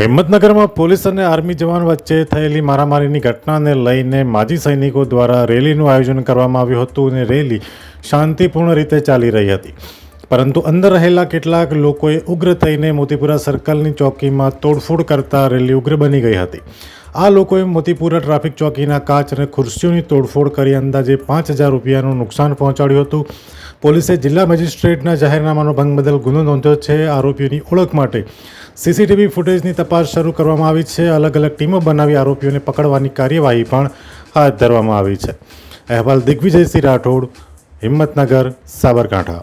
હિંમતનગરમાં police અને army જવાન વચ્ચે થયેલી મારામારીની ઘટનાને લઈને માજી સૈનિકો દ્વારા રેલીનું આયોજન કરવામાં આવ્યું હતું અને રેલી શાંતિપૂર્ણ રીતે ચાલી રહી હતી. પરંતુ અંદર રહેલા કેટલાક લોકોએ ઉગ્ર થઈને મોતીપુરા સર્કલની ચોકીમાં તોડફોડ કરતા રેલી ઉગ્ર બની ગઈ હતી. આ લોકોએ મોતીપુરા ટ્રાફિક ચોકીના કાચ અને ખુરશીઓની તોડફોડ કરી અંદાજે પાંચ હજાર રૂપિયાનું નુકસાન પહોંચાડ્યું હતું. પોલીસે જિલ્લા મેજિસ્ટ્રેટના જાહેરનામાનો ભંગ બદલ ગુનો નોંધ્યો છે, આરોપીઓની ઓળખ માટે. સીસીટીવી ફૂટેજની તપાસ શરૂ કરવામાં આવી છે. અલગ અલગ ટીમો બનાવી આરોપીઓને પકડવાની કાર્યવાહી પણ હાથ ધરવામાં આવી છે. અહેવાલ દિગ્વિજયસિંહ રાઠોડ, હિંમતનગર, સાબરકાંઠા.